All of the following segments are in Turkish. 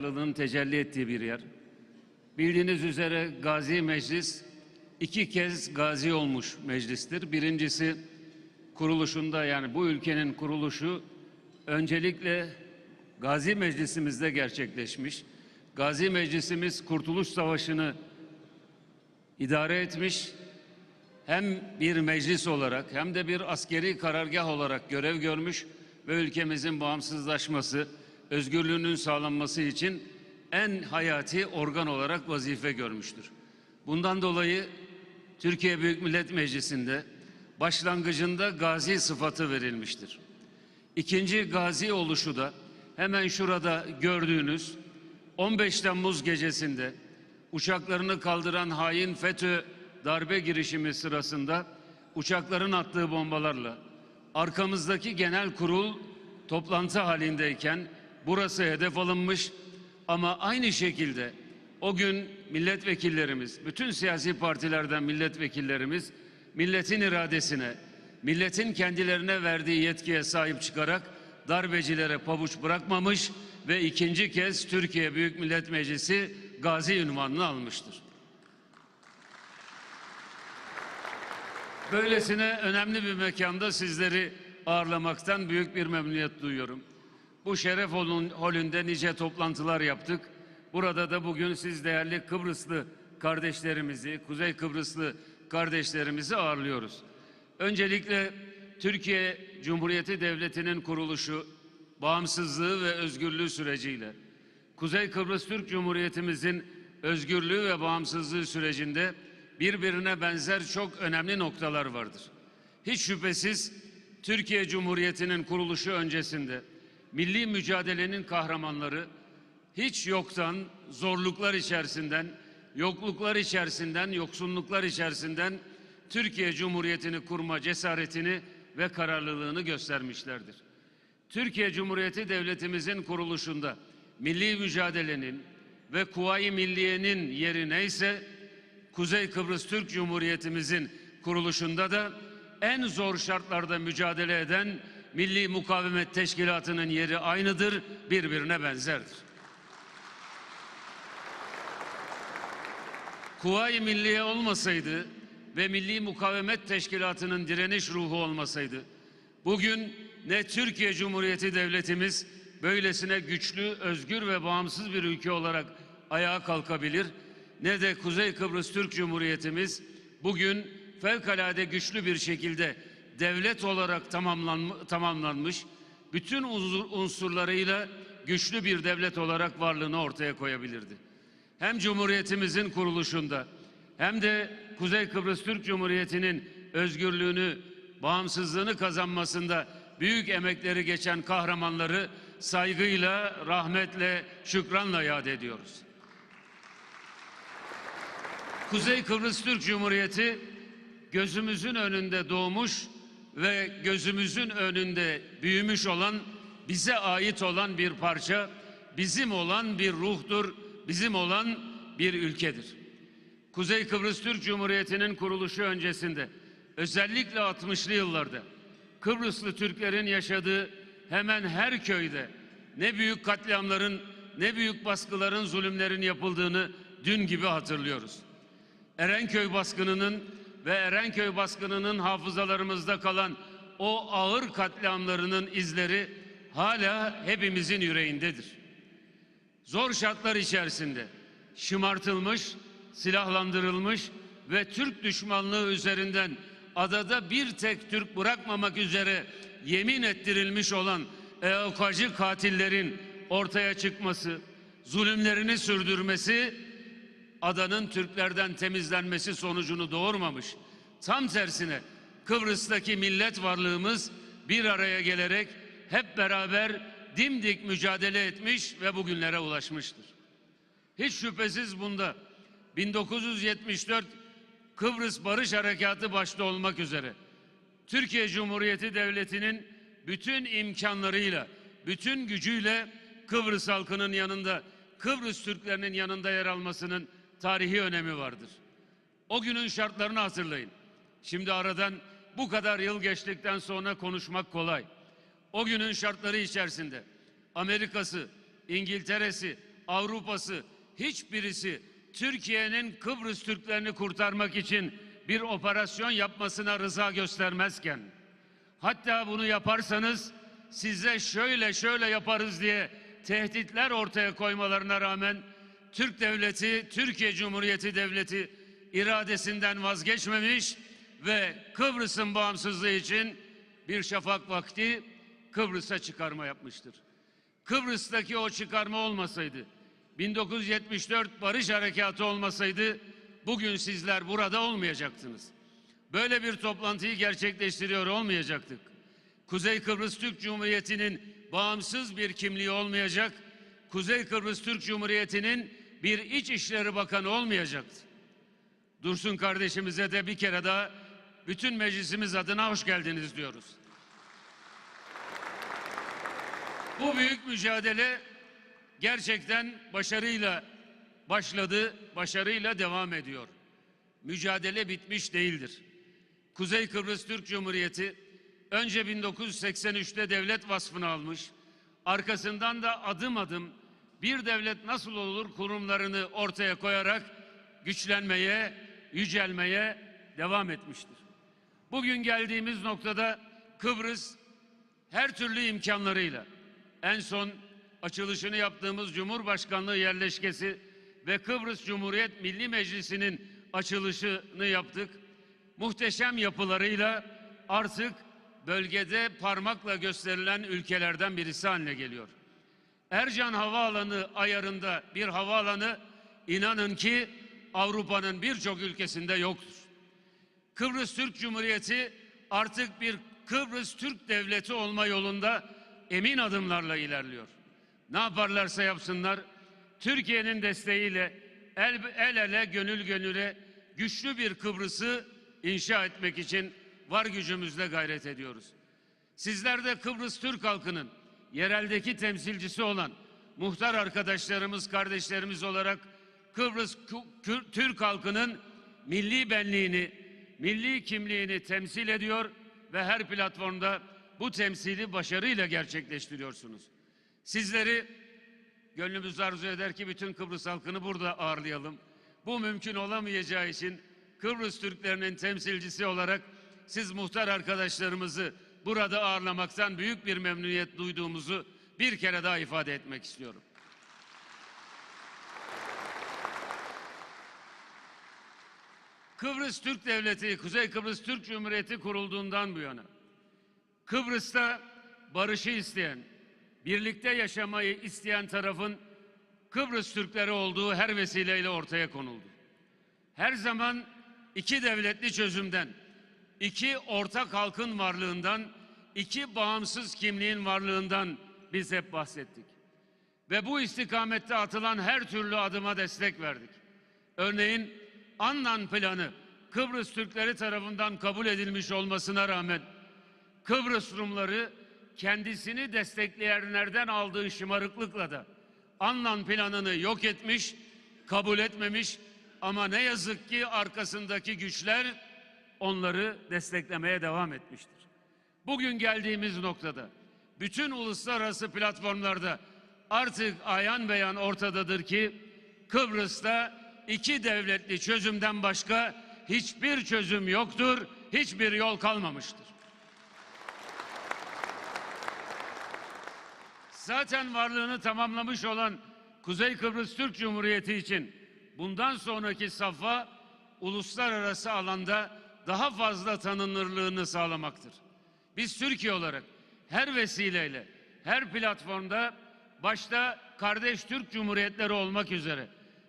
Kararlılığın tecelli ettiği bir yer. Bildiğiniz üzere Gazi Meclis iki kez gazi olmuş meclistir. Birincisi kuruluşunda yani bu ülkenin kuruluşu öncelikle Gazi Meclisimizde gerçekleşmiş. Gazi Meclisimiz Kurtuluş Savaşı'nı idare etmiş. Hem bir meclis olarak hem de bir askeri karargah olarak görev görmüş ve ülkemizin bağımsızlaşması, özgürlüğünün sağlanması için en hayati organ olarak vazife görmüştür. Bundan dolayı Türkiye Büyük Millet Meclisi'nde başlangıcında gazi sıfatı verilmiştir. İkinci gazi oluşu da hemen şurada gördüğünüz 15 Temmuz gecesinde uçaklarını kaldıran hain FETÖ darbe girişimi sırasında uçakların attığı bombalarla arkamızdaki genel kurul toplantı halindeyken burası hedef alınmış ama aynı şekilde o gün milletvekillerimiz, bütün siyasi partilerden milletvekillerimiz milletin iradesine, milletin kendilerine verdiği yetkiye sahip çıkarak darbecilere pabuç bırakmamış ve ikinci kez Türkiye Büyük Millet Meclisi gazi ünvanını almıştır. Böylesine önemli bir mekanda sizleri ağırlamaktan büyük bir memnuniyet duyuyorum. Bu şeref holün- holünde nice toplantılar yaptık. Burada da bugün siz değerli Kıbrıslı kardeşlerimizi, Kuzey Kıbrıslı kardeşlerimizi ağırlıyoruz. Öncelikle Türkiye Cumhuriyeti Devleti'nin kuruluşu, bağımsızlığı ve özgürlüğü süreciyle Kuzey Kıbrıs Türk Cumhuriyetimizin özgürlüğü ve bağımsızlığı sürecinde birbirine benzer çok önemli noktalar vardır. Hiç şüphesiz Türkiye Cumhuriyeti'nin kuruluşu öncesinde milli mücadelenin kahramanları hiç yoktan, zorluklar içerisinden, yokluklar içerisinden, yoksunluklar içerisinden Türkiye Cumhuriyeti'ni kurma cesaretini ve kararlılığını göstermişlerdir. Türkiye Cumhuriyeti Devletimizin kuruluşunda milli mücadelenin ve Kuvayi Milliye'nin yeri neyse Kuzey Kıbrıs Türk Cumhuriyetimizin kuruluşunda da en zor şartlarda mücadele eden Milli Mukavemet Teşkilatı'nın yeri aynıdır, birbirine benzerdir. Kuvayi Milliye olmasaydı ve Milli Mukavemet Teşkilatı'nın direniş ruhu olmasaydı bugün ne Türkiye Cumhuriyeti Devletimiz böylesine güçlü, özgür ve bağımsız bir ülke olarak ayağa kalkabilir ne de Kuzey Kıbrıs Türk Cumhuriyetimiz bugün fevkalade güçlü bir şekilde devlet olarak tamamlanmış, bütün unsur- unsurlarıyla güçlü bir devlet olarak varlığını ortaya koyabilirdi hem Cumhuriyetimizin kuruluşunda hem de Kuzey Kıbrıs Türk Cumhuriyeti'nin özgürlüğünü, bağımsızlığını kazanmasında büyük emekleri geçen kahramanları saygıyla, rahmetle, şükranla yad ediyoruz. Kuzey Kıbrıs Türk Cumhuriyeti gözümüzün önünde doğmuş ve gözümüzün önünde büyümüş olan, bize ait olan bir parça, bizim olan bir ruhtur, bizim olan bir ülkedir. Kuzey Kıbrıs Türk Cumhuriyeti'nin kuruluşu öncesinde özellikle 60'lı yıllarda Kıbrıslı Türklerin yaşadığı hemen her köyde ne büyük katliamların ne büyük baskıların zulümlerin yapıldığını dün gibi hatırlıyoruz. Erenköy baskınının ve Erenköy baskınının hafızalarımızda kalan o ağır katliamlarının izleri hala hepimizin yüreğindedir. Zor şartlar içerisinde şımartılmış, silahlandırılmış ve Türk düşmanlığı üzerinden adada bir tek Türk bırakmamak üzere yemin ettirilmiş olan EOK'cı katillerin ortaya çıkması, zulümlerini sürdürmesi adanın Türklerden temizlenmesi sonucunu doğurmamış. Tam tersine Kıbrıs'taki millet varlığımız bir araya gelerek hep beraber dimdik mücadele etmiş ve bugünlere ulaşmıştır. Hiç şüphesiz bunda 1974 Kıbrıs Barış Harekatı başta olmak üzere Türkiye Cumhuriyeti Devleti'nin bütün imkanlarıyla, bütün gücüyle Kıbrıs halkının yanında, Kıbrıs Türklerinin yanında yer almasının tarihi önemi vardır. O günün şartlarını hatırlayın. Şimdi aradan bu kadar yıl geçtikten sonra konuşmak kolay. O günün şartları içerisinde Amerika'sı, İngiltere'si, Avrupa'sı hiçbirisi Türkiye'nin Kıbrıs Türklerini kurtarmak için bir operasyon yapmasına rıza göstermezken hatta bunu yaparsanız size şöyle şöyle yaparız diye tehditler ortaya koymalarına rağmen Türk devleti, Türkiye Cumhuriyeti devleti iradesinden vazgeçmemiş ve Kıbrıs'ın bağımsızlığı için bir şafak vakti Kıbrıs'a çıkarma yapmıştır. Kıbrıs'taki o çıkarma olmasaydı, 1974 Barış Harekatı olmasaydı bugün sizler burada olmayacaktınız. Böyle bir toplantıyı gerçekleştiriyor olmayacaktık. Kuzey Kıbrıs Türk Cumhuriyeti'nin bağımsız bir kimliği olmayacak, Kuzey Kıbrıs Türk Cumhuriyeti'nin bir İçişleri Bakanı olmayacaktı. Dursun kardeşimize de bir kere daha bütün meclisimiz adına hoş geldiniz diyoruz. Bu büyük mücadele gerçekten başarıyla başladı, başarıyla devam ediyor. Mücadele bitmiş değildir. Kuzey Kıbrıs Türk Cumhuriyeti önce 1983'te devlet vasfını almış, arkasından da adım adım bir devlet nasıl olur kurumlarını ortaya koyarak güçlenmeye, yücelmeye devam etmiştir. Bugün geldiğimiz noktada Kıbrıs her türlü imkanlarıyla en son açılışını yaptığımız Cumhurbaşkanlığı yerleşkesi ve Kıbrıs Cumhuriyet Milli Meclisi'nin açılışını yaptık. Muhteşem yapılarıyla artık bölgede parmakla gösterilen ülkelerden birisi haline geliyor. Ercan Havaalanı ayarında bir havaalanı inanın ki Avrupa'nın birçok ülkesinde yoktur. Kıbrıs Türk Cumhuriyeti artık bir Kıbrıs Türk Devleti olma yolunda emin adımlarla ilerliyor. Ne yaparlarsa yapsınlar Türkiye'nin desteğiyle el, el ele gönül gönüle güçlü bir Kıbrıs'ı inşa etmek için var gücümüzle gayret ediyoruz. Sizler de Kıbrıs Türk halkının yereldeki temsilcisi olan muhtar arkadaşlarımız, kardeşlerimiz olarak Kıbrıs Türk halkının milli benliğini, milli kimliğini temsil ediyor ve her platformda bu temsili başarıyla gerçekleştiriyorsunuz. Sizleri gönlümüz arzu eder ki bütün Kıbrıs halkını burada ağırlayalım. Bu mümkün olamayacağı için Kıbrıs Türklerinin temsilcisi olarak siz muhtar arkadaşlarımızı burada ağırlamaktan büyük bir memnuniyet duyduğumuzu bir kere daha ifade etmek istiyorum. Kıbrıs Türk Devleti, Kuzey Kıbrıs Türk Cumhuriyeti kurulduğundan bu yana Kıbrıs'ta barışı isteyen, birlikte yaşamayı isteyen tarafın Kıbrıs Türkleri olduğu her vesileyle ortaya konuldu. Her zaman iki devletli çözümden, iki ortak halkın varlığından, iki bağımsız kimliğin varlığından biz hep bahsettik. Ve bu istikamette atılan her türlü adıma destek verdik. Örneğin Annan planı Kıbrıs Türkleri tarafından kabul edilmiş olmasına rağmen Kıbrıs Rumları kendisini destekleyenlerden aldığı şımarıklıkla da Annan planını yok etmiş, kabul etmemiş ama ne yazık ki arkasındaki güçler onları desteklemeye devam etmiştir. Bugün geldiğimiz noktada bütün uluslararası platformlarda artık ayan beyan ortadadır ki Kıbrıs'ta iki devletli çözümden başka hiçbir çözüm yoktur, hiçbir yol kalmamıştır. Zaten varlığını tamamlamış olan Kuzey Kıbrıs Türk Cumhuriyeti için bundan sonraki safha uluslararası alanda daha fazla tanınırlığını sağlamaktır. Biz Türkiye olarak her vesileyle, her platformda başta kardeş Türk Cumhuriyetleri olmak üzere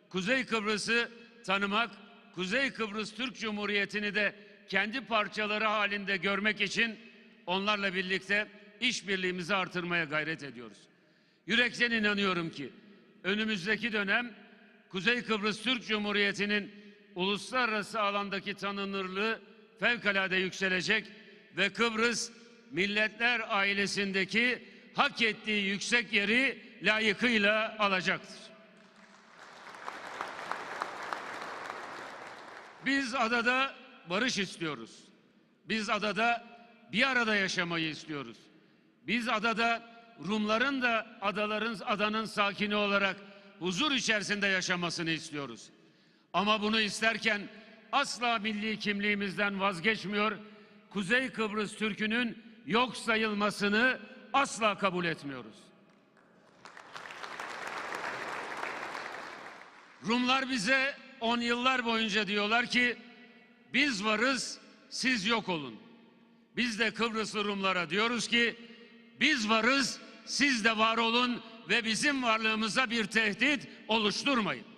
Kuzey Kıbrıs'ı tanımak, Kuzey Kıbrıs Türk Cumhuriyeti'ni de kendi parçaları halinde görmek için onlarla birlikte işbirliğimizi artırmaya gayret ediyoruz. Yürekten inanıyorum ki önümüzdeki dönem Kuzey Kıbrıs Türk Cumhuriyeti'nin uluslararası alandaki tanınırlığı fevkalade yükselecek ve Kıbrıs milletler ailesindeki hak ettiği yüksek yeri layıkıyla alacaktır. Biz adada barış istiyoruz. Biz adada bir arada yaşamayı istiyoruz. Biz adada Rumların da adaların adanın sakini olarak huzur içerisinde yaşamasını istiyoruz. Ama bunu isterken asla milli kimliğimizden vazgeçmiyor. Kuzey Kıbrıs Türk'ünün yok sayılmasını asla kabul etmiyoruz. Rumlar bize on yıllar boyunca diyorlar ki biz varız siz yok olun. Biz de Kıbrıslı Rumlara diyoruz ki biz varız siz de var olun ve bizim varlığımıza bir tehdit oluşturmayın.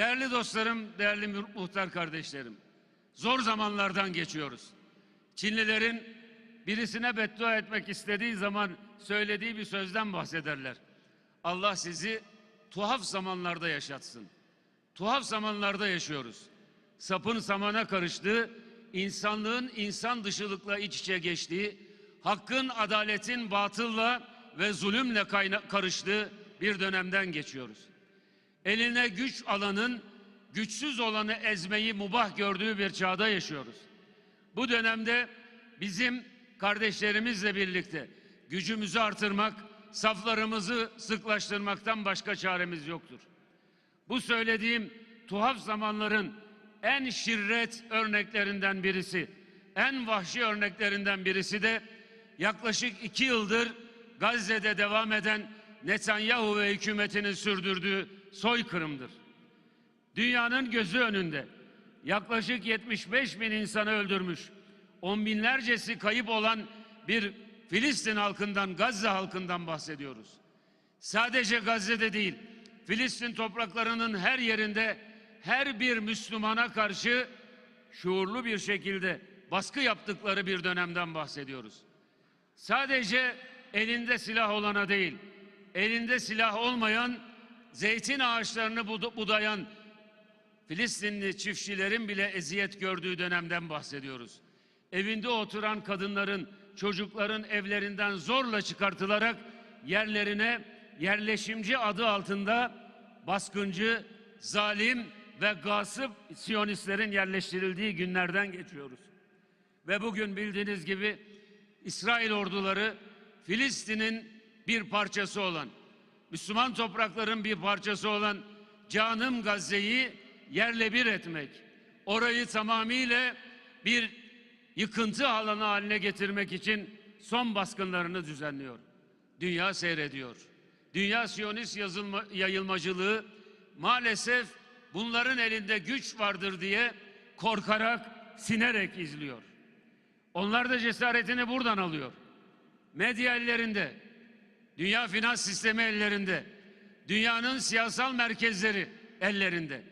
Değerli dostlarım, değerli muhtar kardeşlerim. Zor zamanlardan geçiyoruz. Çinlilerin birisine beddua etmek istediği zaman söylediği bir sözden bahsederler. Allah sizi tuhaf zamanlarda yaşatsın. Tuhaf zamanlarda yaşıyoruz. Sapın samana karıştığı, insanlığın insan dışılıkla iç içe geçtiği, hakkın adaletin batılla ve zulümle karıştığı bir dönemden geçiyoruz. Eline güç alanın güçsüz olanı ezmeyi mubah gördüğü bir çağda yaşıyoruz. Bu dönemde bizim kardeşlerimizle birlikte gücümüzü artırmak, saflarımızı sıklaştırmaktan başka çaremiz yoktur. Bu söylediğim tuhaf zamanların en şirret örneklerinden birisi, en vahşi örneklerinden birisi de yaklaşık iki yıldır Gazze'de devam eden Netanyahu ve hükümetinin sürdürdüğü soykırımdır. Dünyanın gözü önünde yaklaşık 75 bin insanı öldürmüş, on binlercesi kayıp olan bir Filistin halkından, Gazze halkından bahsediyoruz. Sadece Gazze'de değil, Filistin topraklarının her yerinde her bir Müslümana karşı şuurlu bir şekilde baskı yaptıkları bir dönemden bahsediyoruz. Sadece elinde silah olana değil, elinde silah olmayan, zeytin ağaçlarını bud- budayan Filistinli çiftçilerin bile eziyet gördüğü dönemden bahsediyoruz. Evinde oturan kadınların, çocukların evlerinden zorla çıkartılarak yerlerine yerleşimci adı altında baskıncı, zalim ve gasıp Siyonistlerin yerleştirildiği günlerden geçiyoruz. Ve bugün bildiğiniz gibi İsrail orduları Filistin'in bir parçası olan, Müslüman toprakların bir parçası olan canım Gazze'yi yerle bir etmek, orayı tamamıyla bir yıkıntı alanı haline getirmek için son baskınlarını düzenliyor. Dünya seyrediyor. Dünya Siyonist yazılma, yayılmacılığı maalesef bunların elinde güç vardır diye korkarak, sinerek izliyor. Onlar da cesaretini buradan alıyor. Medya ellerinde, dünya finans sistemi ellerinde, dünyanın siyasal merkezleri ellerinde.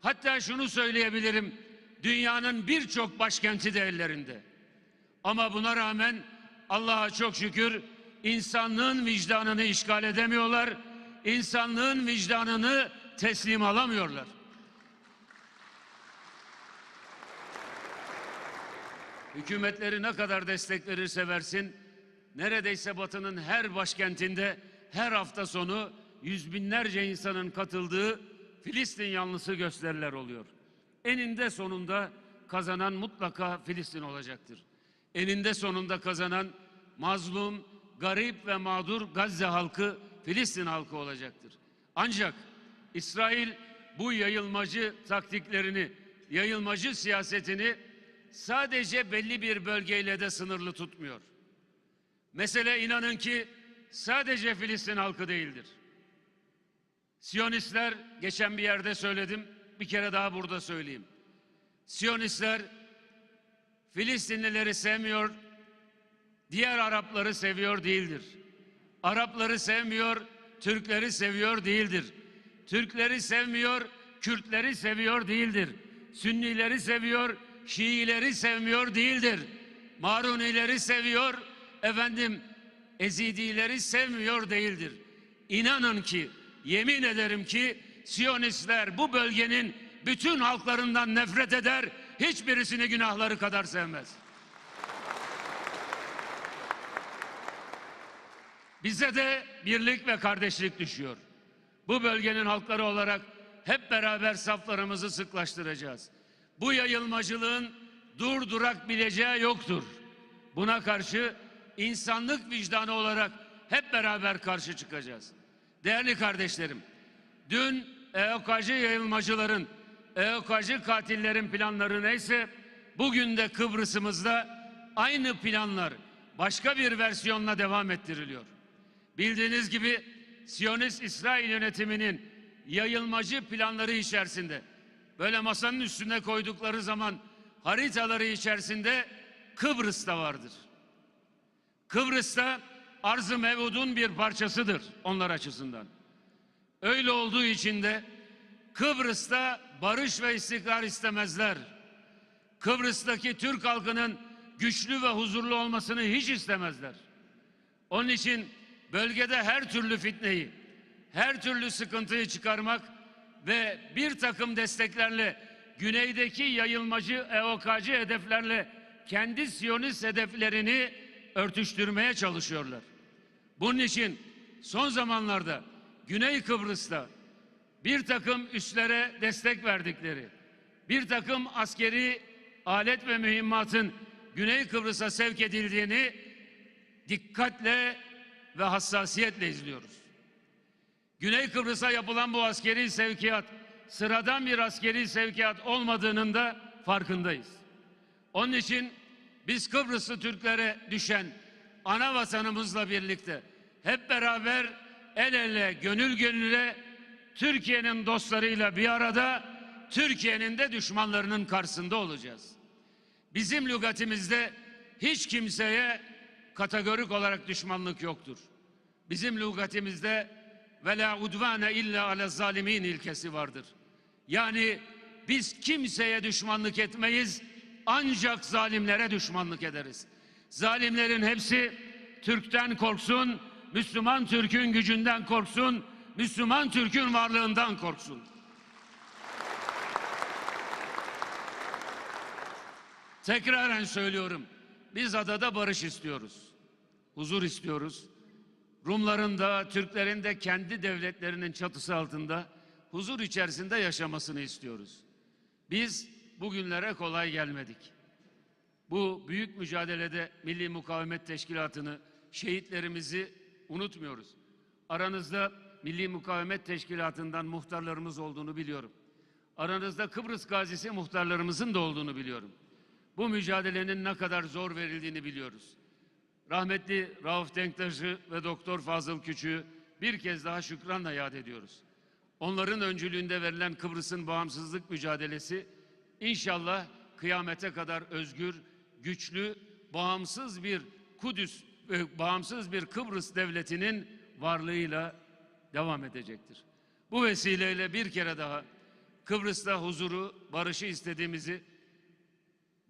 Hatta şunu söyleyebilirim, dünyanın birçok başkenti de ellerinde. Ama buna rağmen Allah'a çok şükür insanlığın vicdanını işgal edemiyorlar, insanlığın vicdanını teslim alamıyorlar. Hükümetleri ne kadar destek verirse versin, neredeyse Batı'nın her başkentinde her hafta sonu yüz binlerce insanın katıldığı Filistin yanlısı gösteriler oluyor. Eninde sonunda kazanan mutlaka Filistin olacaktır. Eninde sonunda kazanan mazlum, garip ve mağdur Gazze halkı Filistin halkı olacaktır. Ancak İsrail bu yayılmacı taktiklerini, yayılmacı siyasetini sadece belli bir bölgeyle de sınırlı tutmuyor. Mesele inanın ki sadece Filistin halkı değildir. Siyonistler geçen bir yerde söyledim, bir kere daha burada söyleyeyim. Siyonistler Filistinlileri sevmiyor, diğer Arapları seviyor değildir. Arapları sevmiyor, Türkleri seviyor değildir. Türkleri sevmiyor, Kürtleri seviyor değildir. Sünnileri seviyor, Şiileri sevmiyor değildir. Marunileri seviyor, efendim Ezidileri sevmiyor değildir. İnanın ki, yemin ederim ki Siyonistler bu bölgenin bütün halklarından nefret eder, hiçbirisini günahları kadar sevmez. Bize de birlik ve kardeşlik düşüyor. Bu bölgenin halkları olarak hep beraber saflarımızı sıklaştıracağız. Bu yayılmacılığın dur durak bileceği yoktur. Buna karşı insanlık vicdanı olarak hep beraber karşı çıkacağız. Değerli kardeşlerim, dün EOK'cı yayılmacıların, EOK'cı katillerin planları neyse, bugün de Kıbrıs'ımızda aynı planlar başka bir versiyonla devam ettiriliyor. Bildiğiniz gibi Siyonist İsrail yönetiminin yayılmacı planları içerisinde böyle masanın üstüne koydukları zaman haritaları içerisinde Kıbrıs da vardır. Kıbrıs'ta arz-ı mevudun bir parçasıdır onlar açısından. Öyle olduğu için de Kıbrıs'ta barış ve istikrar istemezler. Kıbrıs'taki Türk halkının güçlü ve huzurlu olmasını hiç istemezler. Onun için bölgede her türlü fitneyi, her türlü sıkıntıyı çıkarmak ve bir takım desteklerle güneydeki yayılmacı EOK'cı hedeflerle kendi Siyonist hedeflerini örtüştürmeye çalışıyorlar. Bunun için son zamanlarda Güney Kıbrıs'ta bir takım üslere destek verdikleri, bir takım askeri alet ve mühimmatın Güney Kıbrıs'a sevk edildiğini dikkatle ve hassasiyetle izliyoruz. Güney Kıbrıs'a yapılan bu askeri sevkiyat sıradan bir askeri sevkiyat olmadığının da farkındayız. Onun için biz Kıbrıslı Türklere düşen ana vatanımızla birlikte hep beraber el ele gönül gönüle Türkiye'nin dostlarıyla bir arada Türkiye'nin de düşmanlarının karşısında olacağız. Bizim lügatimizde hiç kimseye kategorik olarak düşmanlık yoktur. Bizim lügatimizde ve la udvane illa ale zalimin ilkesi vardır. Yani biz kimseye düşmanlık etmeyiz ancak zalimlere düşmanlık ederiz. Zalimlerin hepsi Türk'ten korksun, Müslüman Türk'ün gücünden korksun, Müslüman Türk'ün varlığından korksun. Tekraren söylüyorum. Biz adada barış istiyoruz. Huzur istiyoruz. Rumların da Türklerin de kendi devletlerinin çatısı altında huzur içerisinde yaşamasını istiyoruz. Biz bugünlere kolay gelmedik. Bu büyük mücadelede Milli Mukavemet Teşkilatı'nı, şehitlerimizi unutmuyoruz. Aranızda Milli Mukavemet Teşkilatı'ndan muhtarlarımız olduğunu biliyorum. Aranızda Kıbrıs gazisi muhtarlarımızın da olduğunu biliyorum. Bu mücadelenin ne kadar zor verildiğini biliyoruz. Rahmetli Rauf Denktaş'ı ve Doktor Fazıl Küçük'ü bir kez daha şükranla yad ediyoruz. Onların öncülüğünde verilen Kıbrıs'ın bağımsızlık mücadelesi inşallah kıyamete kadar özgür, güçlü, bağımsız bir Kudüs, e, bağımsız bir Kıbrıs devletinin varlığıyla devam edecektir. Bu vesileyle bir kere daha Kıbrıs'ta huzuru, barışı istediğimizi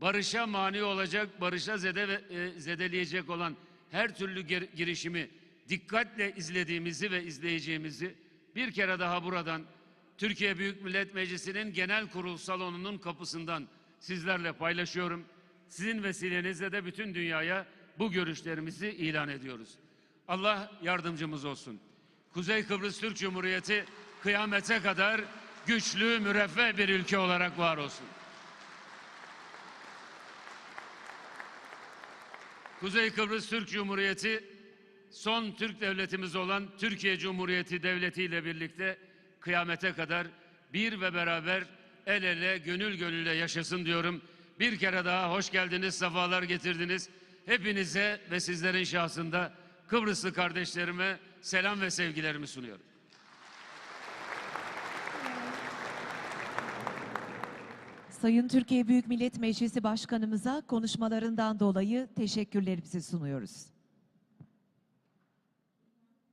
barışa mani olacak, barışa zede e, zedeleyecek olan her türlü gir- girişimi dikkatle izlediğimizi ve izleyeceğimizi bir kere daha buradan Türkiye Büyük Millet Meclisi'nin genel kurul salonunun kapısından sizlerle paylaşıyorum. Sizin vesilenizle de bütün dünyaya bu görüşlerimizi ilan ediyoruz. Allah yardımcımız olsun. Kuzey Kıbrıs Türk Cumhuriyeti kıyamete kadar güçlü, müreffeh bir ülke olarak var olsun. Kuzey Kıbrıs Türk Cumhuriyeti son Türk devletimiz olan Türkiye Cumhuriyeti Devleti ile birlikte kıyamete kadar bir ve beraber el ele gönül gönüle yaşasın diyorum. Bir kere daha hoş geldiniz, sefalar getirdiniz. Hepinize ve sizlerin şahsında Kıbrıslı kardeşlerime selam ve sevgilerimi sunuyorum. Sayın Türkiye Büyük Millet Meclisi Başkanımıza konuşmalarından dolayı teşekkürlerimizi sunuyoruz.